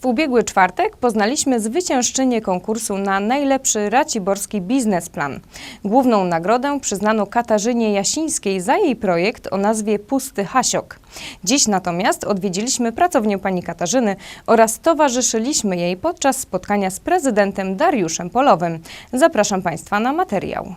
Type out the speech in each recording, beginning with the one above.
W ubiegły czwartek poznaliśmy zwyciężczynię konkursu na najlepszy raciborski biznesplan. Główną nagrodę przyznano Katarzynie Jasińskiej za jej projekt o nazwie Pusty Hasiok. Dziś natomiast odwiedziliśmy pracownię pani Katarzyny oraz towarzyszyliśmy jej podczas spotkania z prezydentem Dariuszem Polowym. Zapraszam Państwa na materiał.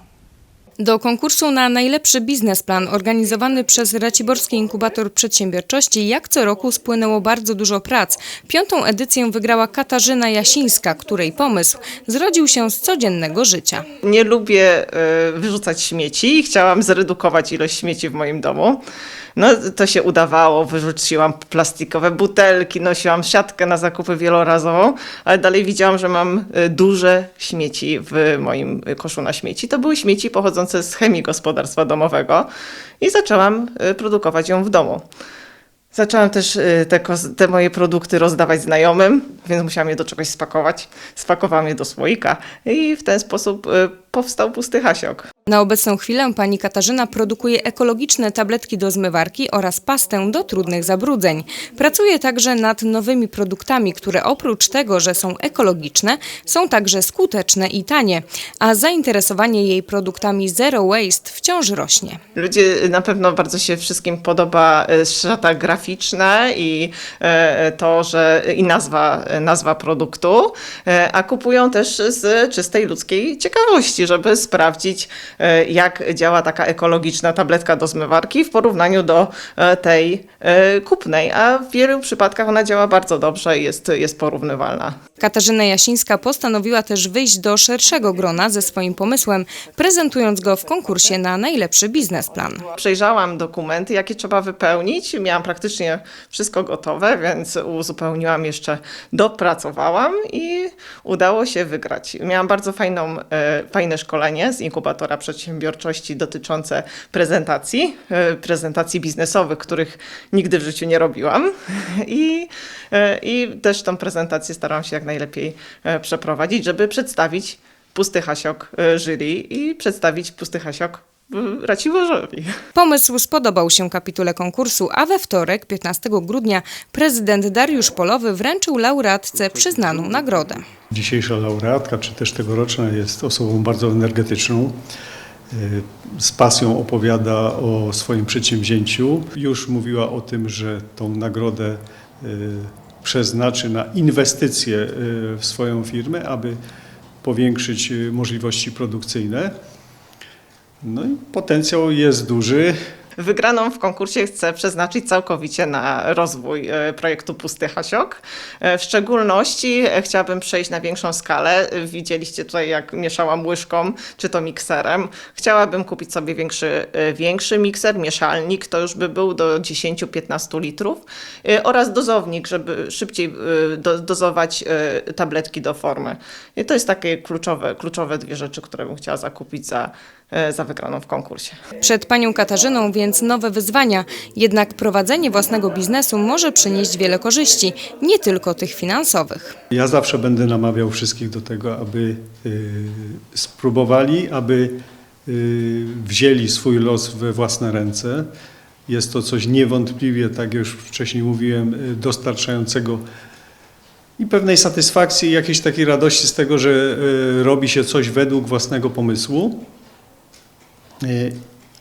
Do konkursu na najlepszy biznesplan organizowany przez Raciborski Inkubator Przedsiębiorczości jak co roku spłynęło bardzo dużo prac. Piątą edycję wygrała Katarzyna Jasińska, której pomysł zrodził się z codziennego życia. Nie lubię e, wyrzucać śmieci i chciałam zredukować ilość śmieci w moim domu. No to się udawało, wyrzuciłam plastikowe butelki, nosiłam siatkę na zakupy wielorazową, ale dalej widziałam, że mam e, duże śmieci w moim koszu na śmieci. To były śmieci pochodzące z chemii gospodarstwa domowego i zaczęłam e, produkować ją w domu. Zaczęłam też y, te, te moje produkty rozdawać znajomym, więc musiałam je do czegoś spakować. Spakowałam je do słoika i w ten sposób y, powstał pusty hasiok. Na obecną chwilę pani Katarzyna produkuje ekologiczne tabletki do zmywarki oraz pastę do trudnych zabrudzeń. Pracuje także nad nowymi produktami, które oprócz tego, że są ekologiczne, są także skuteczne i tanie, a zainteresowanie jej produktami Zero Waste wciąż rośnie. Ludzie na pewno bardzo się wszystkim podoba y, szata graficzna i e, to, że i nazwa, nazwa produktu, e, a kupują też z czystej ludzkiej ciekawości, żeby sprawdzić, e, jak działa taka ekologiczna tabletka do zmywarki w porównaniu do e, tej e, kupnej, a w wielu przypadkach ona działa bardzo dobrze i jest, jest porównywalna. Katarzyna Jasińska postanowiła też wyjść do szerszego grona ze swoim pomysłem, prezentując go w konkursie na najlepszy biznesplan. Przejrzałam dokumenty, jakie trzeba wypełnić. Miałam praktycznie wszystko gotowe, więc uzupełniłam jeszcze, dopracowałam i udało się wygrać. Miałam bardzo fajną, e, fajne szkolenie z inkubatora przedsiębiorczości dotyczące prezentacji, e, prezentacji biznesowych, których nigdy w życiu nie robiłam. I, e, I też tą prezentację starałam się jak najlepiej e, przeprowadzić, żeby przedstawić pusty hasiok jury i przedstawić pusty hasiok Raciborzowi. Pomysł spodobał się kapitule konkursu, a we wtorek, 15 grudnia, prezydent Dariusz Polowy wręczył laureatce przyznaną nagrodę. Dzisiejsza laureatka, czy też tegoroczna, jest osobą bardzo energetyczną. Y, Z pasją opowiada o swoim przedsięwzięciu. Już mówiła o tym, że tą nagrodę y, przeznaczy na inwestycje y, w swoją firmę, aby powiększyć możliwości produkcyjne. No i potencjał jest duży. Wygraną w konkursie chcę przeznaczyć całkowicie na rozwój e, projektu Pusty Hasiok. E, W szczególności e, chciałabym przejść na większą skalę. Widzieliście tutaj, jak mieszałam łyżką, czy to mikserem. Chciałabym kupić sobie większy, większy mikser, mieszalnik, to już by był do 10-15 litrów oraz dozownik, żeby szybciej do, dozować tabletki do formy. I to jest takie kluczowe, kluczowe dwie rzeczy, które bym chciała zakupić za, za wygraną w konkursie. Przed panią Katarzyną więc nowe wyzwania, jednak prowadzenie własnego biznesu może przynieść wiele korzyści, nie tylko tych finansowych. Ja zawsze będę namawiał wszystkich do tego, aby y, spróbowali, aby y, wzięli swój los we własne ręce. Jest to coś niewątpliwie, tak jak już wcześniej mówiłem, dostarczającego i pewnej satysfakcji, i jakiejś takiej radości z tego, że robi się coś według własnego pomysłu.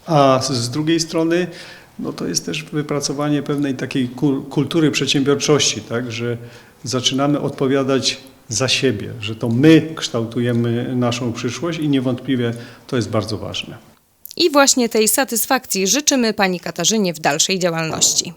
A z drugiej strony, no to jest też wypracowanie pewnej takiej kul- kultury przedsiębiorczości, tak, że zaczynamy odpowiadać za siebie, że to my kształtujemy naszą przyszłość i niewątpliwie to jest bardzo ważne. I właśnie tej satysfakcji życzymy pani Katarzynie w dalszej działalności.